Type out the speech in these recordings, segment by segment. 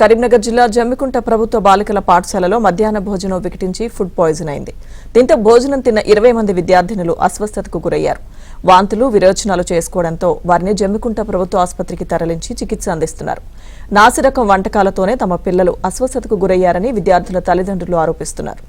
కరీంనగర్ జిల్లా జమ్మికుంట ప్రభుత్వ బాలికల పాఠశాలలో మధ్యాహ్న భోజనం వికటించి ఫుడ్ పాయిజన్ అయింది. దీంతో భోజనం తిన్న ఇరవై మంది విద్యార్థినులు అస్వస్థతకు గురయ్యారు. వాంతులు విరోచనాలు చేసుకోవడంతో వారిని జమ్మికుంట ప్రభుత్వ ఆసుపత్రికి తరలించి చికిత్స అందిస్తున్నారు. నాసిరకం వంటకాలతోనే తమ పిల్లలు అస్వస్థతకు గురయ్యారని విద్యార్థుల తల్లిదండ్రులు ఆరోపిస్తున్నారు.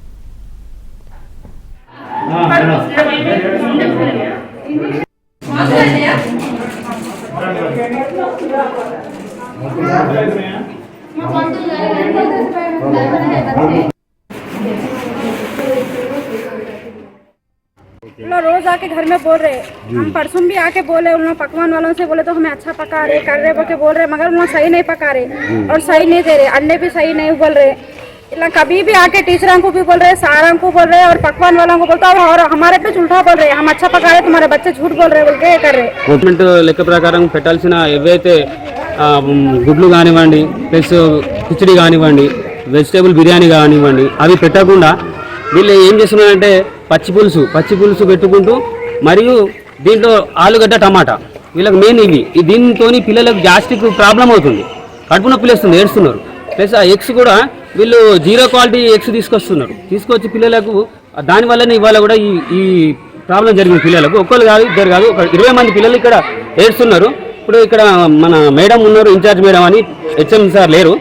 लोग रोज आके घर में बोल रहे हम परसों भी आके बोले उन लोग पकवान वालों से बोले तो हमें अच्छा पका रहे कर रहे बोल के बोल रहे मगर उन लोग सही नहीं पका रहे और सही नहीं दे रहे अंडे भी सही नहीं बोल रहे इला कभी भी आके टीचरों को भी बोल रहे सारों को बोल रहे और पकवान वालों को बोलता और हमारे पे उल्टा बोल रहे हम अच्छा पका रहे तुम्हारे बच्चे झूठ बोल रहे बोल के ये कर रहे గవర్నమెంట్ లెక్క ప్రకారం పెట్టాల్సిన ఏవైతే ఆ, మ్, గుడ్లు కానివ్వండి ప్లస్ కిచడి కానివ్వండి వెజిటేబుల్ బిర్యానీ కానివ్వండి అవి పెట్టకుండా వీళ్ళు ఏం చేస్తున్నారంటే పచ్చి పులుసు పచ్చి పులుసు పెట్టుకుంటూ మరియు దీంట్లో ఆలుగడ్డ టమాటా. వీళ్ళకి మెయిన్ ఇవి. ఈ దీంతో పిల్లలకు గ్యాస్ట్రిక్ ప్రాబ్లం అవుతుంది. కడుపు నొప్పి వేస్తుంది ఏడుస్తున్నారు. ప్లస్ ఆ ఎగ్స్ కూడా వీళ్ళు జీరో క్వాలిటీ ఎగ్స్ తీసుకొస్తున్నారు. తీసుకొచ్చి పిల్లలకు దానివల్లనే ఇవాళ కూడా ఈ ఈ ప్రాబ్లం జరిగింది పిల్లలకు. ఒక్కరు కాదు ఇద్దరు కాదు ఒక ఇరవై మంది పిల్లలు ఇక్కడ ఏడుస్తున్నారు. ఇప్పుడు ఇక్కడ మన మేడం ఉన్నారు ఇన్ఛార్జ్ మేడం అని హెచ్ఎం సార్ లేరు.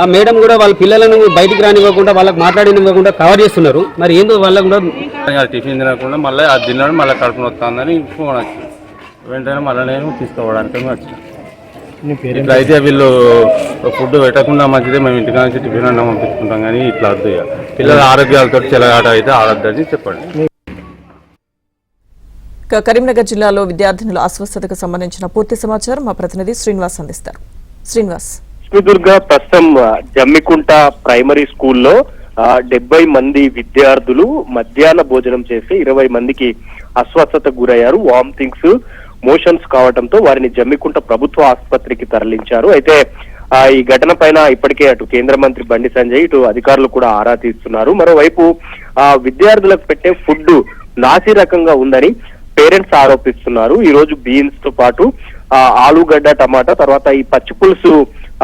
ఆ మేడం కూడా వాళ్ళ పిల్లలను బయటికి రానివ్వకుండా వాళ్ళకి మాట్లాడినివ్వకుండా కవర్ చేస్తున్నారు. మరి ఏందో వాళ్ళకు కూడా టిఫిన్ తినకుండా మళ్ళీ అది తిన్నాడు మళ్ళీ కడుపు నొస్తుందని ఫోన్ వచ్చింది. వెంటనే మళ్ళీ నేను తీసుకోవడానికి వచ్చిన. ఇట్లా అయితే వీళ్ళు ఫుడ్ పెట్టకుండా మంచిదే మేము ఇంటికాడ నుంచి టిఫిన్ అన్న పంపించుకుంటాం కానీ ఇట్లా వద్దు పిల్లల ఆరోగ్యాలతో చెలగాట అయితే ఆడద్దని చెప్పండి. కరీంనగర్ జిల్లాలో విద్యార్థినుల అస్వస్థతకు సంబంధించిన పూర్తి సమాచారం మా ప్రతినిధి శ్రీనివాస్ అందిస్తారు. శ్రీనివాస్. లక్ష్మీదుర్గ ప్రస్తుతం జమ్మికుంట ప్రైమరీ స్కూల్లో డెబ్బై మంది విద్యార్థులు మధ్యాహ్న భోజనం చేసి ఇరవై మందికి అస్వస్థతకు గురయ్యారు. వామిటింగ్స్ మోషన్స్ కావడంతో వారిని జమ్మికుంట ప్రభుత్వ ఆసుపత్రికి తరలించారు. అయితే ఈ ఘటన పైన ఇప్పటికే అటు కేంద్ర మంత్రి బండి సంజయ్ ఇటు అధికారులు కూడా ఆరా తీస్తున్నారు. మరోవైపు ఆ విద్యార్థులకు పెట్టే ఫుడ్ నాసి రకంగా ఉందని పేరెంట్స్ ఆరోపిస్తున్నారు. ఈ రోజు బీన్స్తో పాటు ఆలుగడ్డ టమాటా తర్వాత ఈ పచ్చి పులుసు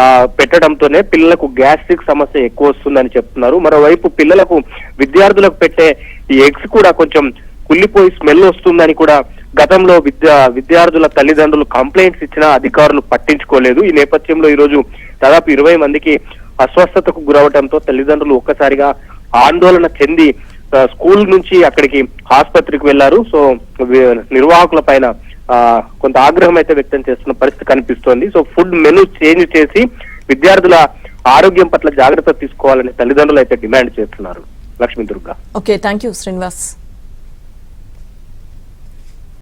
ఆ, పెట్టడంతోనే పిల్లలకు గ్యాస్ట్రిక్ సమస్య ఎక్కువ వస్తుందని చెప్తున్నారు. మరోవైపు పిల్లలకు విద్యార్థులకు పెట్టే ఈ ఎగ్స్ కూడా కొంచెం కుళ్ళిపోయి స్మెల్ వస్తుందని కూడా గతంలో విద్యా విద్యార్థుల తల్లిదండ్రులు కంప్లైంట్స్ ఇచ్చినా అధికారులు పట్టించుకోలేదు. ఈ నేపథ్యంలో ఈరోజు దాదాపు ఇరవై మందికి అస్వస్థతకు గురవడంతో తల్లిదండ్రులు ఒక్కసారిగా ఆందోళన చెంది స్కూల్ నుంచి అక్కడికి ఆసుపత్రికి వెళ్ళారు సో నిర్వాహకుల పైన కొంత ఆగ్రహం అయితే వ్యక్తం చేస్తున్న పరిస్థితి కనిపిస్తోంది. సో ఫుడ్ మెనూ చేంజ్ చేసి విద్యార్థుల ఆరోగ్యం పట్ల జాగ్రత్త తీసుకోవాలని తల్లిదండ్రులు అయితే డిమాండ్ చేస్తున్నారు. Lakshmi Durga okay thank you Srinivas.